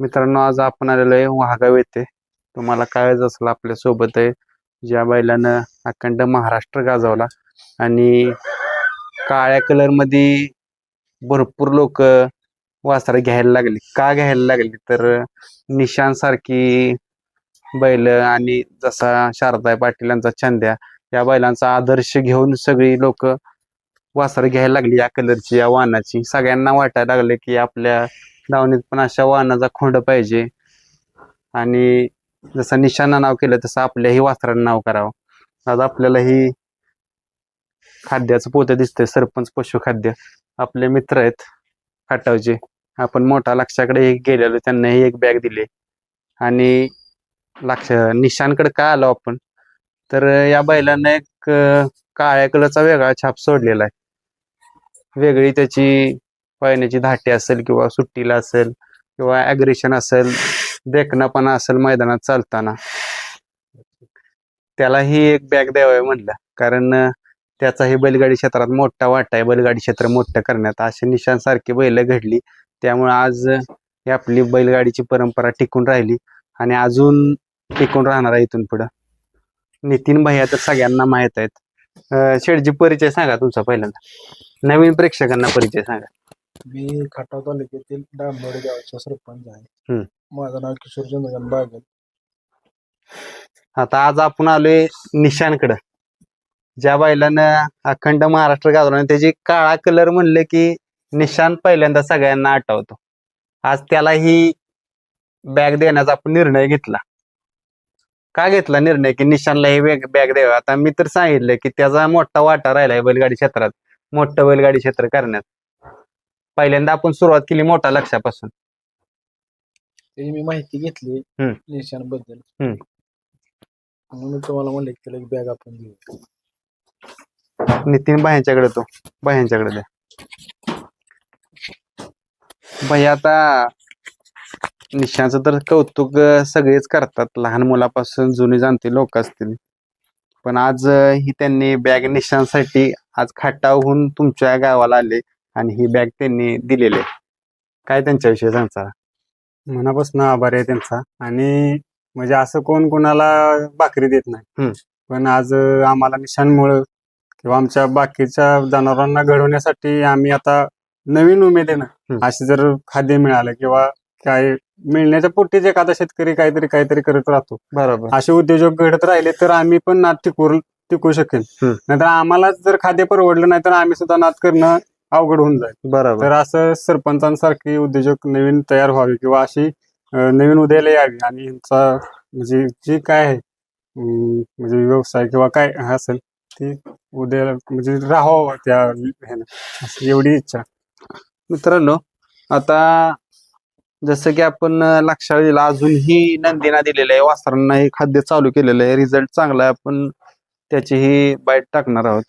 मित्रांनो आज आपण आलेलो आहे वाघाव येथे. तुम्हाला कळायच असेल आपल्यासोबत आहे ज्या बैलानं अखंड महाराष्ट्र गाजवला आणि काळ्या कलरमध्ये भरपूर लोक वासरा घ्यायला लागली. का घ्यायला लागली? तर निशान सारखी बैल आणि जसा शारदाय पाटील यांचा छंद्या या बैलांचा आदर्श घेऊन सगळी लोक वासर घ्यायला लागली या कलरची या वाहनाची. सगळ्यांना वाटायला लागले की आपल्या लावणीत पण अशा वाहनाचा खोंड पाहिजे. आणि जसं निशाणा नाव केलं तसं आपल्याही वासरांना नाव करावं. आज आपल्याला ही खाद्याचं पोतं दिसतंय सरपंच पशुखाद्य. आपले मित्र आहेत खाटावचे आपण मोठा लक्षाकडे एक गेलेलो त्यांनाही एक बॅग दिली. आणि लक्ष निशांकडे का आलो आपण? तर या बैलांना एक काळ्या कलरचा वेगळा छाप सोडलेला आहे. वेगळी त्याची पळण्याची धाटी असेल किंवा सुट्टीला असेल किंवा ॲग्रेशन असेल देखणापणा असेल मैदानात चालताना. त्यालाही एक बॅग द्यावं म्हणलं कारण त्याचाही बैलगाडी क्षेत्रात मोठा वाटा आहे. बैलगाडी क्षेत्र मोठं करण्यात. अशा निशांसारखी बैल घडली. त्यामुळे आज ही आपली बैलगाडीची परंपरा टिकून राहिली. आणि अजून टिकून राहणार आहे इथून पुढं. नितीन भैया तर सगळ्यांना माहीत आहेत. अं, शेठजी परिचय सांगा तुमचा पहिल्यांदा. नवीन प्रेक्षकांना परिचय सांगा. मी खटाव तालुक्यातील डांबोडे गावचा सरपंच आहे. हम्म. माझं नाव किशोर चंद्रकांत बागल. आता आज आपण आलोय निशांकडं ज्या बैलानं अखंड महाराष्ट्र गाजवला आणि त्याची काळा कलर म्हणले की निशान पहिल्यांदा सगळ्यांना आठवतो. आज त्याला ही बॅग देण्याचा आपण निर्णय घेतला. का घेतला निर्णय? की निशानला ही बॅग द्यावा. आता मी तर सांगितलं की त्याचा मोठा वाटा राहिलाय बैलगाडी क्षेत्रात. मोठं बैलगाडी क्षेत्र करण्यात. पहिल्यांदा आपण सुरुवात केली मोठा लक्षापासून. त्याची मी माहिती घेतली हम्म. निशांबद्दल हम्म. म्हणून मी तुम्हाला म्हणलं की त्याला एक बॅग आपण देऊ. नितीन बाह्यांच्याकडे तो. बाह्यांच्याकडे द्या. भैया आता निशांचं तर कौतुक अं, सगळेच करतात. लहान मुलापासून जुनी जाणते लोक असतील. पण आज अं, ही त्यांनी बॅग निशांसाठी आज खाटावहून तुमच्या गावाला आले. आणि ही बॅग त्यांनी दिलेली आहे. काय त्यांच्याविषयी सांगता? मनापासून आभार आहे त्यांचा. आणि म्हणजे असं कोण कोणाला भाकरी देत नाही. हम्म. पण आज आम्हाला निशांमुळं किंवा आमच्या बाकीच्या जनावरांना घडवण्यासाठी आम्ही आता नवीन उमेदीनं हम्म. असे जर खाद्य मिळालं किंवा काय मिळण्याच्या पोटीच एखादा शेतकरी काहीतरी काहीतरी करत राहतो. बरोबर. असे उद्योजक घडत राहिले तर आम्ही पण नाद टिकू टिकू शकेल हम्म. नाहीतर आम्हालाच जर खाद्य परवडलं नाही तर आम्ही सुद्धा नाद करणं अवघड होऊन जाईल. बरोबर. तर असं सरपंचांसारखी उद्योजक नवीन तयार व्हावे किंवा अशी नवीन उदयाला यावी आणि यांचा म्हणजे जी काय आहे म्हणजे व्यवसाय किंवा काय असेल ती उद्याला म्हणजे राहावं त्या ह्यानं. एवढी इच्छा. मित्रांनो आता जसं की आपण लक्षात दिलं अजूनही नंदीना दिलेलं आहे वासरांना हे खाद्य चालू केलेलं आहे रिझल्ट चांगला आहे आपण त्याचीही बाईट टाकणार आहोत.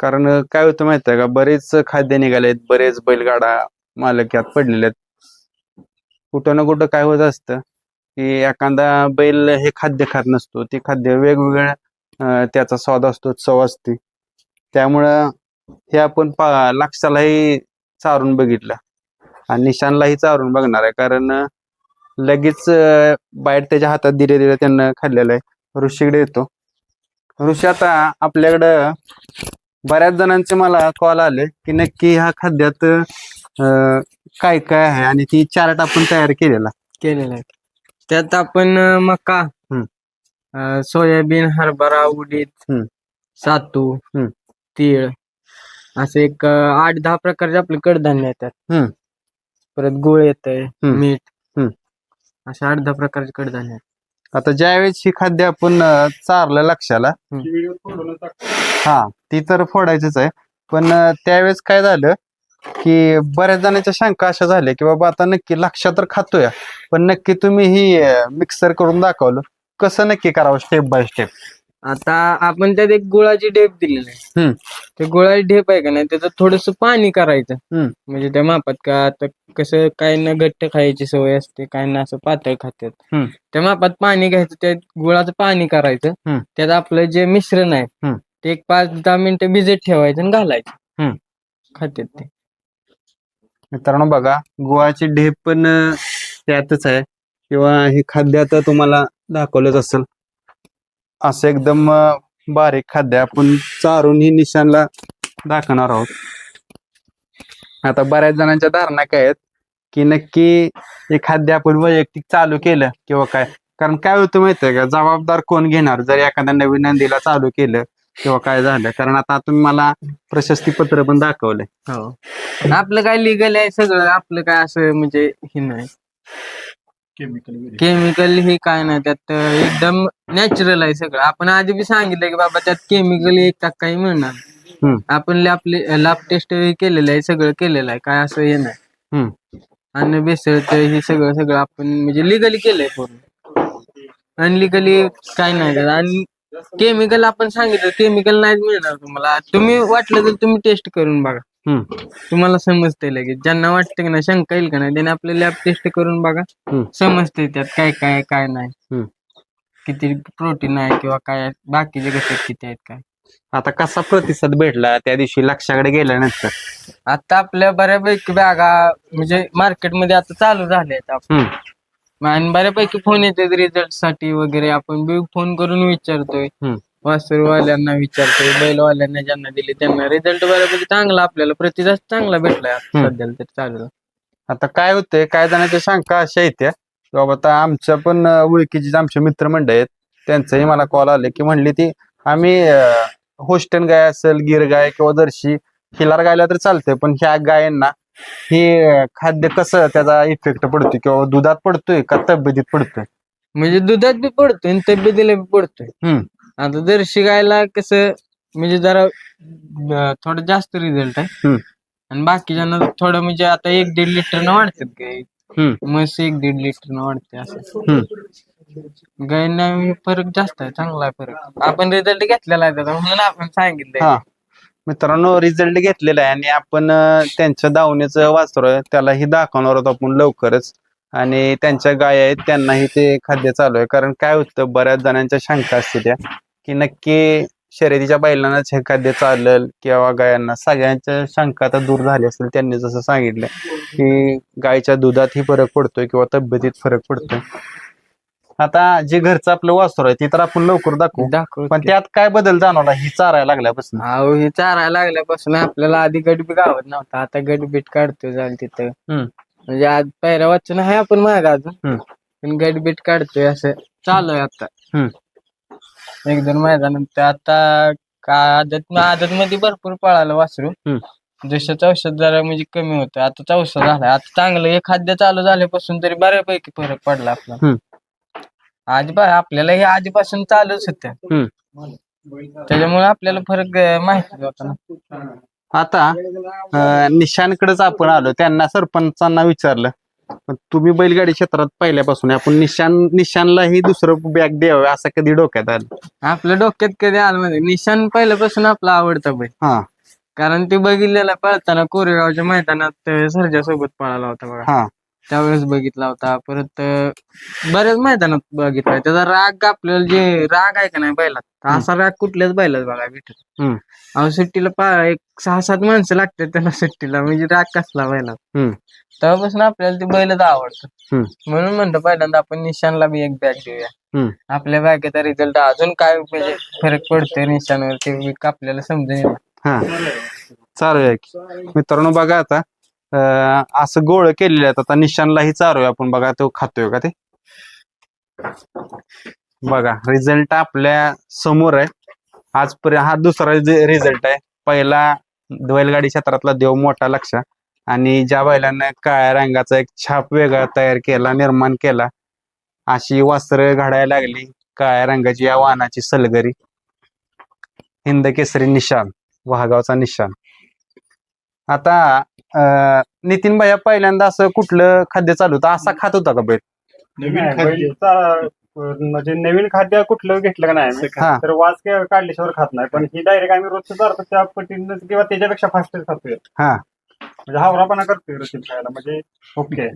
कारण काय होतं माहीत आहे का बरेच खाद्य निघाले आहेत बरेच बैलगाडा मालक यात पडलेले आहेत. कुठं ना कुठं काय होत असतं की एखादा बैल हे खाद्य खात नसतो ते खाद्य वेगवेगळ्या त्याचा स्वाद असतो चव असते. त्यामुळं हे आपण पा लक्षालाही चारून बघितलं आणि निशानलाही चारून बघणार आहे. कारण लगेच बाहेर बाईट त्याच्या हातात धीरे धीरे त्यांना खाल्लेलं आहे. ऋषीकडे येतो. ऋषी आता आपल्याकडं बऱ्याच जणांचे मला कॉल आले की नक्की ह्या खाद्यात अं, काय काय आहे आणि ती चार्ट आपण तयार केलेला केलेला आहे त्यात आपण अं, मका हम्म. अं, सोयाबीन हरभरा उडीद हम्म. सातू हम्म. तीळ असे एक अं, आठ दहा प्रकारचे आपले कडधान्य येतात हम्म. परत गुळ येत आहे हम्म. मीठ हम्म. असे आठ दहा प्रकारचे कडधान्य आहेत. आता ज्यावेळेस ही खाद्य आपण अं, चारलं लक्षाला हा ती तर फोडायचीच आहे. पण अं, त्यावेळेस काय झालं की बऱ्याच जणांच्या शंका अशा झाल्या की बाबा आता नक्की लक्षात तर खातोय पण नक्की तुम्ही ही मिक्सर करून दाखवलं. कसं नक्की करावं स्टेप बाय स्टेप आता आपण त्यात एक गुळाची ढेप दिलेली आहे हम्म. ते गुळाची ढेप आहे का नाही त्याचं थोडस पाणी करायचं हम्म. म्हणजे त्या मापात का आता कसं काहींना घट्ट खायची सवय असते काहींना असं पातळ खातात हम्म. त्या मापात पाणी घ्यायचं त्या गुळाचं पाणी करायचं हम्म. त्यात आपलं जे मिश्रण आहे हम्म. ते एक पाच दहा मिनिटं भिजत ठेवायचं आणि घालायचं हम्म. खात्यात ते मित्रांनो बघा गुळाची ढेप पण अं, त्यातच आहे किंवा हे खाद्य आता तुम्हाला दाखवलंच असेल असं एकदम अं, बारीक खाद्य आपण चारून ही निशाणला दाखवणार आहोत. आता बऱ्याच जणांच्या धारणा काय आहेत की नक्की हे खाद्य आपण वैयक्तिक चालू केलं किंवा काय? कारण काय होतं माहितीये का? जबाबदार कोण घेणार? जर एखाद्या नवीन नंदीला चालू केलं किंवा काय झालं? कारण आता तुम्ही मला प्रशस्ती पत्र पण दाखवलंय. हो. आपलं काय लिगल आहे सगळं? आपलं काय असं म्हणजे हे नाही? केमिकल केमिकल हे काय नाही त्यात एकदम नॅचरल आहे सगळं. आपण आधी बी सांगितलं की बाबा त्यात केमिकल एक टक्काही मिळणार हम्म. आपण लॅब लॅब टेस्ट केलेलं आहे सगळं केलेलं आहे. काय असं हे नाही. हम्म. हे सगळं सगळं आपण म्हणजे लिगली केलंय पूर्ण. अनलिगली काय नाही त्यात. आणि केमिकल आपण सांगितलं केमिकल नाही मिळणार तुम्हाला. तुम्ही वाटलं तर तुम्ही टेस्ट करून बघा. हम्म. तुम्हाला समजते लगेच ज्यांना वाटतं की नाही शंका येईल का नाही त्याने आपले लॅब टेस्ट करून बघा हम्म. समजते त्यात काय काय आहे, काय नाही हम्म. किती प्रोटीन आहे किंवा काय आहे, बाकीचे घटक किती आहेत काय आता कसा प्रतिसाद भेटला त्या दिवशी लक्षाकडे गेल्यानंतर आता आपल्या बऱ्यापैकी बॅगा म्हणजे मार्केटमध्ये आता चालू झाले आहेत आप- हम्म. आणि बऱ्यापैकी फोन येतात रिझल्टसाठी वगैरे आपण बी फोन करून विचारतोय हम्म. वासरूवाल्यांना विचारतोय बैलवाल्यांना ज्यांना दिले त्यांना रिझल्ट बऱ्यापैकी चांगला आपल्याला प्रतिसाद चांगला भेटलाय आता हम्म. सध्याला तरी चालू आता काय होतंय काय जणांच्या शंका अशा की बाबा आता आमच्या पण अं, ओळखीचे जे आमचे मित्रमंडळ आहेत. त्यांचंही मला कॉल आले की म्हणली ती आम्ही होस्टन गाय असेल गिर गाय किंवा जर्शी खिलार गायला तर चालतंय पण ह्या गायांना हे अं, खाद्य कसं त्याचा इफेक्ट पडतोय किंवा दुधात पडतोय का तब्येतीत पडतोय? म्हणजे दुधात बी पडतोय आणि तब्येतीला बी पडतोय. हम्म. आता जर्सी गायला कसं म्हणजे जरा अं, थोडं जास्त रिझल्ट आहे. हम्म. आणि बाकीच्यांना थोडं म्हणजे आता एक दीड लिटर न वाढतात गाय. हम्म. म्हस एक दीड लिटर न वाढते असं. गायींना हे फरक जास्त आहे चांगला आहे फरक. आपण रिझल्ट घेतलेला आहे त्याचा म्हणून आपण सांगितलंय. हा. मित्रांनो रिझल्ट घेतलेला आहे आणि आपण अं, त्यांच्या दावणीचं वाचतोय त्यालाही दाखवणार आहोत आपण लवकरच. आणि त्यांच्या गाय आहेत त्यांनाही ते खाद्य चालू आहे. कारण काय होतं बऱ्याच जणांच्या शंका असते त्या की नक्की शर्यतीच्या बैलांनाच हे खाद्य चालेल किंवा गायांना सगळ्यांच्या शंका आता दूर झाली असेल त्यांनी जसं सांगितलं की गायच्या दुधातही फरक पडतोय किंवा तब्येतीत फरक पडतोय. आता जे घरचं आपलं वासर आहे ते तर आपण लवकर दाखवू. दाखव पण त्यात काय बदल जाणवला ही चारायला लागल्यापासून? अहो हे चारायला लागल्यापासून आपल्याला आधी गटबी गावत नव्हता आता गटबीट काढतोय जाईल तिथं. हम्म. म्हणजे आज पहिल्या वाचन आहे आपण माग अजून. हम्म. पण गटबीट काढतोय असं चालू आहे आता. हम्म. एक दोन मैदानात. आता का आदत आदत मध्ये भरपूर पळालं वासरू. जसं औषध जरा म्हणजे कमी होतं. आता चौसा झाला आता चांगलं हे खाद्य चालू झाल्यापासून तरी बऱ्यापैकी फरक पडला आपला. आधी आपल्याला हे आधीपासून चालूच होत्या त्याच्यामुळे आपल्याला फरक माहिती होता ना. आता निशानकडेच आपण आलो. त्यांना सरपंचांना विचारलं. पण तुम्ही बैलगाडी क्षेत्रात पहिल्यापासून आहे. आपण निशान निशानलाही दुसरं बॅग द्यावं असं कधी डोक्यात आलं? आपल्या डोक्यात कधी आलं म्हणजे निशान पहिल्यापासून आपला आवडता बैल. हा. कारण ते बघितलेला पळताना कोरेगावच्या मैदानात अं, सरजा सोबत पळाला होता बघा. हा. त्यावेळेस बघितला होता. परत अं, बऱ्याच मैदानात बघितलाय त्याचा राग आपल्याला जे राग आहे का नाही बैलात असा राग कुठल्याच बैलात बघा भेटत हम्म. अहो सुट्टीला पा एक सहा सात माणसं लागतात त्याला सुट्टीला. म्हणजे राग कसला बैलात. हम्म. तेव्हापासून आपल्याला ते बैलच आवडतं. हम्म. म्हणून म्हणतो पहिल्यांदा आपण निशानला बी एक बॅग देऊया. हम्म. आपल्या बॅगेचा रिझल्ट अजून काय म्हणजे फरक पडतोय निशाणवर ते बी आपल्याला समजून येईल हा. चालू आहे. की मित्रांनो बघा आता. असं गोळ केलेले आहेत. आता निशानलाही चारूया आपण. बघा तो खातोय का ते? बघा रिझल्ट आपल्यासमोर आहे. आजपर्यंत हा दुसरा रिझल्ट आहे. पहिला बैलगाडी क्षेत्रातला देव मोठा लक्ष. आणि ज्या बैलांना काळ्या रंगाचा एक छाप वेगळा तयार केला निर्माण केला अशी वस्त्र घडायला लागली. काळ्या रंगाची या वाहनाची सलगरी. हिंद केसरी निशान वाघावचा निशान आता नितीन भैया पहिल्यांदा असं कुठलं खाद्य चालू होतं असा खात होता का बैल नवीन नाही, खाद्य बैलचा, अं, म्हणजे नवीन खाद्य कुठलं घेतलं का नाही आम्ही, हा. तर वास काय काढल्याशिवाय खात नाही पण ही डायरेक्ट आम्ही रोजचं चालतो त्या पटीनं किंवा त्याच्यापेक्षा फास्टच खातोय हा. म्हणजे हावरापणा करतोय रतीब खायला म्हणजे ओके.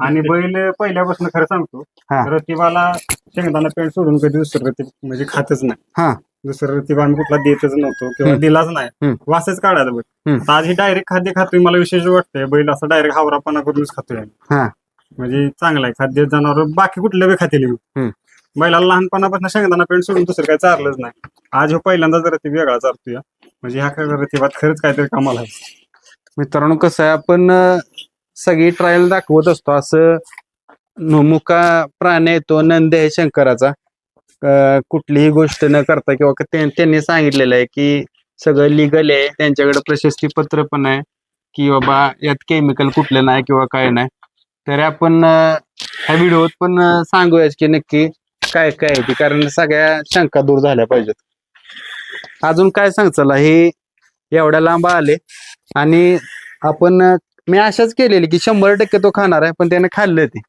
आणि बैल पहिल्यापासून खरं सांगतो हा. रतिबाला शेंगदाणा पेंट सोडून कधी दुसरं रतीब म्हणजे खातच हा. नाही दुसरं रतीब आम्ही कुठला देतच नव्हतो किंवा हम्म. दिलाच नाही हम्म. वासच काढायला बैल हम्म. आता आज ही डायरेक्ट खाद्य खातोय मला विशेष वाटतंय बैल असं डायरेक्ट हावरापणा करूनच खातोय आम्ही. हा. म्हणजे चांगला आहे खाद्य जनावर बाकी कुठलं बी खातील हम्म. बैलाला लहानपणापासून शेंगदाणा पेंट सोडून दुसरं काय चारलंच नाही आज हो पहिल्यांदा जर ते वेगळा चारतोय म्हणजे ह्या रतिबात खरंच काहीतरी कामाला आहे मित्रांनो कसं आहे आपण अं, सगळी ट्रायल दाखवत असतो असं न- मुका प्राणी आहे तो नंद आहे शंकराचा कुठलीही गोष्ट न करता किंवा त्यांनी सांगितलेलं आहे की सगळं लिगल आहे त्यांच्याकडे प्रशस्ती पत्र पण आहे की बाबा यात केमिकल कुठलं नाही किंवा काय नाही. तर आपण अं, ह्या व्हिडिओत पण अं, सांगूयाच की नक्की काय काय आहे ते कारण सगळ्या शंका दूर झाल्या पाहिजेत. अजून काय सांग हे एवढ्या लांब आले आणि आपण अं, मी आशाच केलेली की शंभर टक्के तो खाणार आहे पण त्याने खाल्लं ते.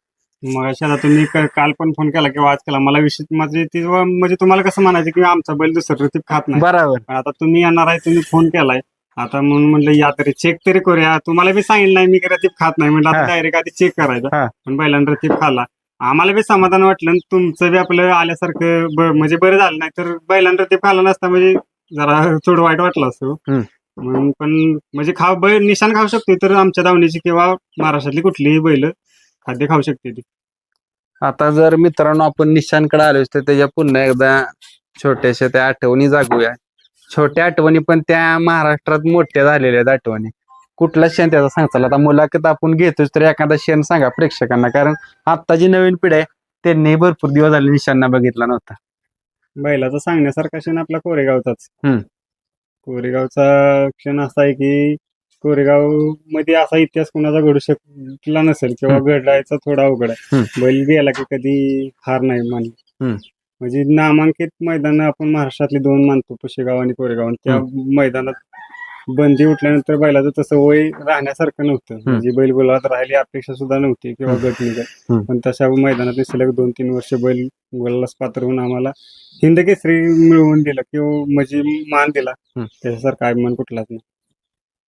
मग अशाला तुम्ही क- काल पण फोन केला किंवा आज केला. मला विषय माझे ती म्हणजे तुम्हाला कसं म्हणायचं की आमचा बैल दुसरं रतीब खात नाही. बरोबर. पण आता तुम्ही येणार आहे तुम्ही फोन केलाय. आता म्हणून म्हणलं या तरी चेक तरी करूया. तुम्हाला बी सांगितलं नाही मी रतीब खात नाही. म्हणलं आता हा. डायरेक्ट आधी चेक करायचं. हा. पण बैलांना रतीब खाल्ला. आम्हाला बी समाधान वाटलं आणि तुमचं बी आपलं आल्यासारखं ब- म्हणजे बरं झालं नाही. तर बैलांना रतीब खाल्ला नसता म्हणजे जरा थोडं वाईट वाटलं असतं हम्म. म्हणून पण म्हणजे खाव बैल निशाण खाऊ शकते तर आमच्या दावणीची किंवा महाराष्ट्रातली कुठलीही बैल खाद्य खाऊ शकते ती. आता जर मित्रांनो आपण निशांकडे आलो तर त्याच्या पुन्हा एकदा छोट्याशा त्या आठवणी जागूया. छोट्या आठवणी पण त्या महाराष्ट्रात मोठ्या झालेल्या आहेत आठवणी. कुठला क्षण त्याचा सांगचाल आता मुलाखत आपण घेतोच तर एखादा क्षण सांगा प्रेक्षकांना कारण आत्ताची नवीन पिढी आहे त्यांनी भरपूर दिवस झाले निशांना बघितला नव्हता. बैलाचा सांगण्यासारखा क्षण आपला कोरेगावचाच. हम्म. कोरेगावचा क्षण असा आहे की कोरेगावमध्ये असा इतिहास कोणाचा घडू शकला नसेल किंवा घडायचा थोडा अवघड आहे. बैल गेला की कधी हार नाही मानली. हम्म. म्हणजे नामांकित मैदान आपण महाराष्ट्रातली दोन मानतो पुशेगाव आणि कोरेगाव. आणि त्या मैदानात बंदी उठल्यानंतर बैलाचं तसं वय राहण्यासारखं नव्हतं. म्हणजे बैल गुलाबात राहिली अपेक्षा सुद्धा नव्हती किंवा गट निघत. पण तशा मैदानात सलग दोन तीन वर्ष बैल गुलालास पात्र होऊन आम्हाला हिंद केसरी मिळवून दिला किंवा म्हणजे मान दिला. त्याच्यासारखा अभिमान कुठलाच नाही.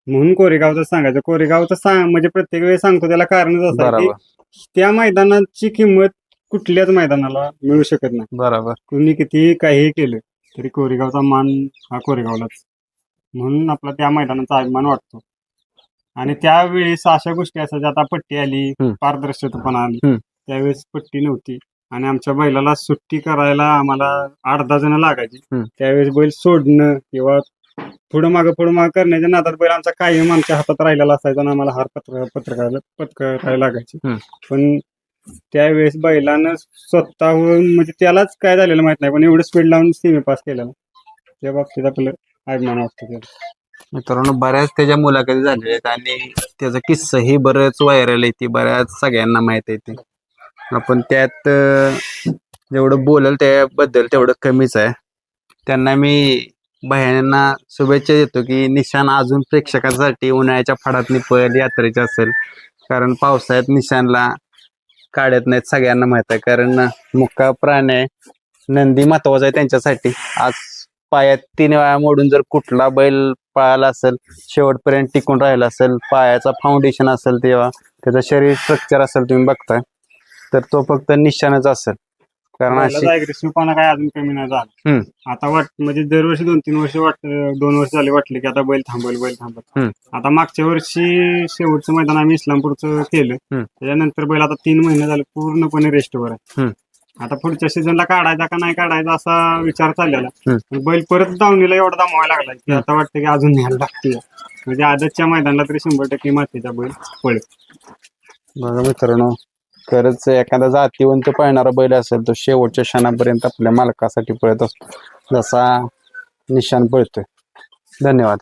म्हणून कोरेगावचं सांगायचं. कोरेगावचं सांग म्हणजे प्रत्येक वेळी सांगतो त्याला कारणच असं आहे की बरोबर. त्या मैदानाची किंमत कुठल्याच मैदानाला मिळू शकत नाही. बरोबर. कुणी कितीही काहीही केलं तरी कोरेगावचा मान हा कोरेगावलाच. म्हणून आपला त्या मैदानाचा अभिमान वाटतो. आणि त्यावेळेस अशा गोष्टी असायच्या आता पट्टी आली हम्म. पारदर्शकपणा आली. हम्म. त्यावेळेस पट्टी नव्हती. आणि आमच्या बैलाला सुट्टी करायला आम्हाला आठ दहा जण लागायची. हम्म. त्यावेळेस बैल सोडणं किंवा पुढं मागं पुढं मागं करण्याच्या नादात बैल आमचा कायम आमच्या हातात राहिलेला असायचा आणि आम्हाला हार पत्र पत्रकाला पत्करायला लागायची. हम्म. पण त्यावेळेस बैलानं स्वतःहून म्हणजे त्यालाच काय झालेलं माहीत नाही पण एवढं स्पीड लावून सीमे पास केलं त्या बाबतीत आपलं अभिमान वाटतो त्याला. मित्रांनो बऱ्याच त्याच्या मुलाखती झालेल्या आहेत आणि त्याचा किस्साही बरंच व्हायरल आहे ती बऱ्याच सगळ्यांना माहीत आहे ती. आपण त्यात अं, जेवढं बोलल त्याबद्दल तेवढं कमीच आहे. त्यांना मी भयांना शुभेच्छा देतो की निशाण अजून प्रेक्षकांसाठी उन्हाळ्याच्या फडातनी पळ यात्रेची असेल. कारण पावसाळ्यात निशाणला काढत नाहीत सगळ्यांना माहीत आहे. कारण मुक्का प्राणी आहे नंदी महत्त्वाचा आहे त्यांच्यासाठी. आज पायात तीन वेळा मोडून जर कुठला बैल पळाला असेल शेवटपर्यंत टिकून राहिला असेल पायाचा फाउंडेशन असेल तेव्हा त्याचं शरीर स्ट्रक्चर असेल तुम्ही बघताय. तर तो फक्त निशाणच असेल. कारण अशी अग्रेसिव्हपणा काय अजून कमी नाही झाला हम्म. आता वाट म्हणजे दरवर्षी दोन तीन वर्ष वाट दोन वर्ष झाले वाटले की आता बैल थांबल बैल थांबल हम्म. आता मागच्या वर्षी शेवटचं मैदान आम्ही इस्लामपूरचं केलं हम्म. त्याच्यानंतर बैल आता तीन महिने झाले पूर्णपणे रेस्टवर आहे. आता पुढच्या सीझनला काढायचा का नाही काढायचा असा विचार चाललेला हम्म. बैल परत दावणीला एवढा दमावायला लागला की आता वाटतं की अजून न्यायला लागते म्हणजे आदतच्या मैदानाला तरी शंभर टक्के मातीचा बैल पळेल बघा मित्रांनो खरंच एखादा जातीवंत पळणारा बैल असेल तो शेवटच्या क्षणापर्यंत आपल्या मालकासाठी पळत असतो. जसा निशाण पळतोय. धन्यवाद.